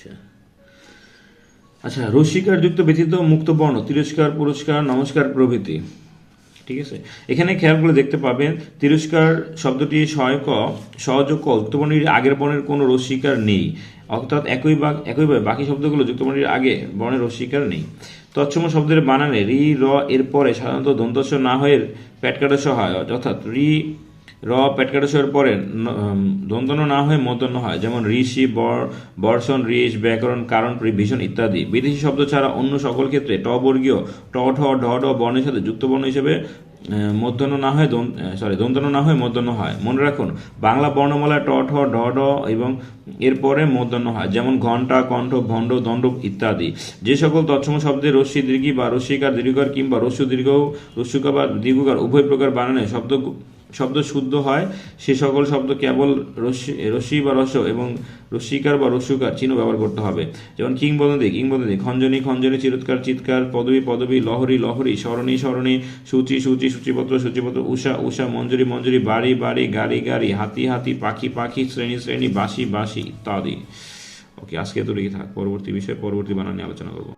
আচ্ছা। আচ্ছা রসিকার যুক্ত ব্যতীত মুক্ত বর্ণ তিরস্কার, পুরস্কার, নমস্কার প্রভৃতি। ঠিক আছে? এখানে খেয়াল করে দেখতে পাবেন, তিরস্কার শব্দটি সহায়ক সহযোগ ক যুক্তবর্ণের আগের বর্ণের কোনো রসিকার নেই। অর্থাৎ একই বা একইভাবে বাকি শব্দগুলো যুক্তবর্ণের আগে বর্ণের রসিকার নেই। তৎসম শব্দের বানানে রি, র, এর পরে সাধারণত দন্তস্ব না হয়ে প্যাটকাটাস সহায়, অর্থাৎ রি র পেটকাটাসের পরে ন- উম, দন্তন্য না হয়ে মূর্ধন্য হয় যেমন ঋষি বর বর্ষণ ঋষ ব্যাকরণ কারণ ভীষণ ইত্যাদি। বিদেশি শব্দ ছাড়া অন্য সকল ক্ষেত্রে ট বর্গীয় ট ঠ ঢ ঢ বর্ণের সাথে যুক্ত বর্ণ হিসেবে মূর্ধন্য না হয়ে সরি দন্তন্য না হয়ে মূর্ধন্য হয়। মনে রাখুন বাংলা বর্ণমালায় ট ঠ ঢ ঢ এবং এরপরে মূর্ধন্য হয় যেমন ঘণ্টা কণ্ঠ ভণ্ড দণ্ড ইত্যাদি। যে সকল তৎসম শব্দে রস্যি দীর্ঘি বা রস্যিকার দীর্ঘকার কিংবা রস্যু দীর্ঘ রস্যুকা বা দীর্ঘকার উভয় প্রকার বানানে শব্দ শব্দ শুদ্ধ হয়, সে সকল শব্দ কেবল রশ্মি রশ্মি বা রস এবং রস্যিকার বা রস্যুকার চিহ্ন ব্যবহার করতে হবে। যেমন কিংবদন্তি কিংবদন্তি খঞ্জনি খঞ্জনি, চিরৎকার, চিৎকার, পদবী পদবী, লহরী লহরী, স্মরণী স্মরণী, সূচি সূচি, সূচিপত্র সূচিপত্র, উষা উষা, মঞ্জুরি মঞ্জুরি, বাড়ি বাড়ি, গাড়ি গাড়ি, হাতি হাতি, পাখি পাখি, শ্রেণি শ্রেণি বাসি বাসি ইত্যাদি। ওকে, আজকে তো থাক, পরবর্তী বিষয়ে, পরবর্তী বানান আলোচনা করব।